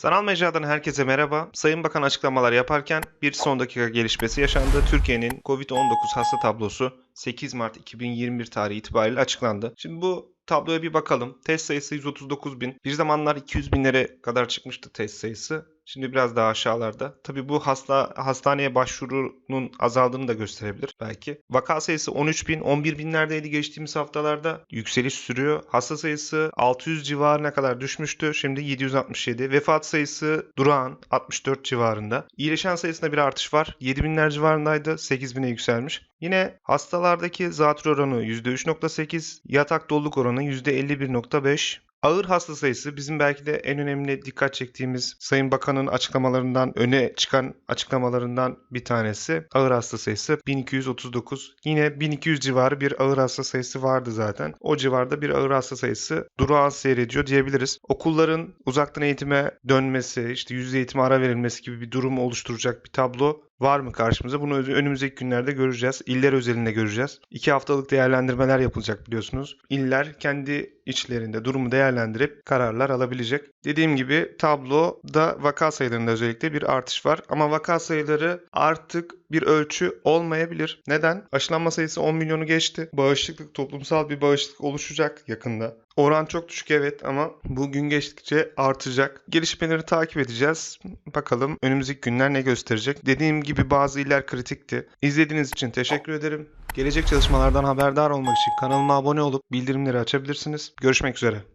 Sanal mecradan herkese merhaba. Sayın Bakan açıklamalar yaparken bir son dakika gelişmesi yaşandı. Türkiye'nin COVID-19 hasta tablosu 8 Mart 2021 tarihi itibariyle açıklandı. Şimdi bu tabloya bir bakalım. Test sayısı 139 bin. Bir zamanlar 200 binlere kadar çıkmıştı test sayısı. Şimdi biraz daha aşağılarda. Tabii bu hasta hastaneye başvurunun azaldığını da gösterebilir belki. Vaka sayısı 13 bin, 11 binlerdeydi geçtiğimiz haftalarda. Yükseliş sürüyor. Hasta sayısı 600 civarına kadar düşmüştü. Şimdi 767. Vefat sayısı durağan 64 civarında. İyileşen sayısında bir artış var. 7 binler civarındaydı. 8 bine yükselmiş. Yine hastalardaki zatür oranı %3.8, yatak doluluk oranı %51.5, Ağır hasta sayısı bizim belki de en önemli dikkat çektiğimiz Sayın Bakan'ın açıklamalarından öne çıkan açıklamalarından bir tanesi. Ağır hasta sayısı 1239. Yine 1200 civarı bir ağır hasta sayısı vardı zaten. O civarda bir ağır hasta sayısı durağan seyrediyor diyebiliriz. Okulların uzaktan eğitime dönmesi, işte yüz eğitime ara verilmesi gibi bir durum oluşturacak bir tablo var mı karşımıza? Bunu önümüzdeki günlerde göreceğiz. İller özelinde göreceğiz. İki haftalık değerlendirmeler yapılacak biliyorsunuz. İller kendi içlerinde durumu değerlendirip kararlar alabilecek. Dediğim gibi tabloda vaka sayılarında özellikle bir artış var. Ama vaka sayıları artık bir ölçü olmayabilir. Neden? Aşılanma sayısı 10 milyonu geçti. Bağışıklık, toplumsal bir bağışıklık oluşacak yakında. Oran çok düşük evet ama bu gün geçtikçe artacak. Gelişmeleri takip edeceğiz. Bakalım önümüzdeki günler ne gösterecek. Dediğim gibi bazı iller kritikti. İzlediğiniz için teşekkür ederim. Gelecek çalışmalardan haberdar olmak için kanalıma abone olup bildirimleri açabilirsiniz. Görüşmek üzere.